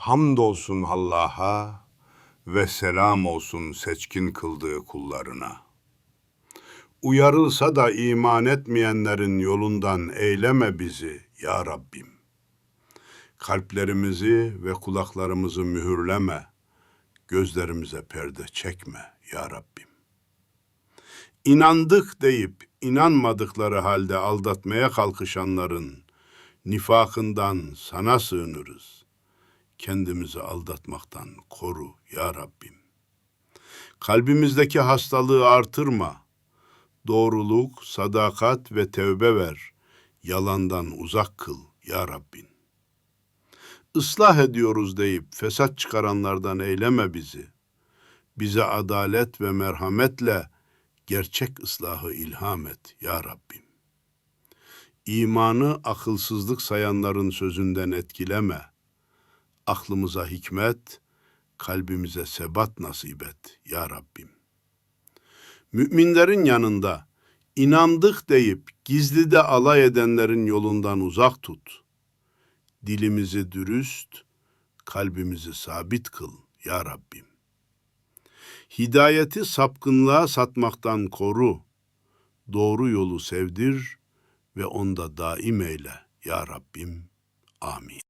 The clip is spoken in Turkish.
Hamdolsun Allah'a ve selam olsun seçkin kıldığı kullarına. Uyarılsa da iman etmeyenlerin yolundan eyleme bizi ya Rabbim. Kalplerimizi ve kulaklarımızı mühürleme, gözlerimize perde çekme ya Rabbim. İnandık deyip inanmadıkları halde aldatmaya kalkışanların nifakından sana sığınırız. Kendimizi aldatmaktan koru ya Rabbim. Kalbimizdeki hastalığı artırma. Doğruluk, sadakat ve tevbe ver. Yalandan uzak kıl ya Rabbim. Islah ediyoruz deyip fesat çıkaranlardan eyleme bizi. Bize adalet ve merhametle gerçek ıslahı ilham et ya Rabbim. İmanı akılsızlık sayanların sözünden etkileme. Aklımıza hikmet, kalbimize sebat nasip et ya Rabbim. Müminlerin yanında inandık deyip gizlide alay edenlerin yolundan uzak tut. Dilimizi dürüst, kalbimizi sabit kıl ya Rabbim. Hidayeti sapkınlığa satmaktan koru. Doğru yolu sevdir ve onda daim eyle ya Rabbim. Amin.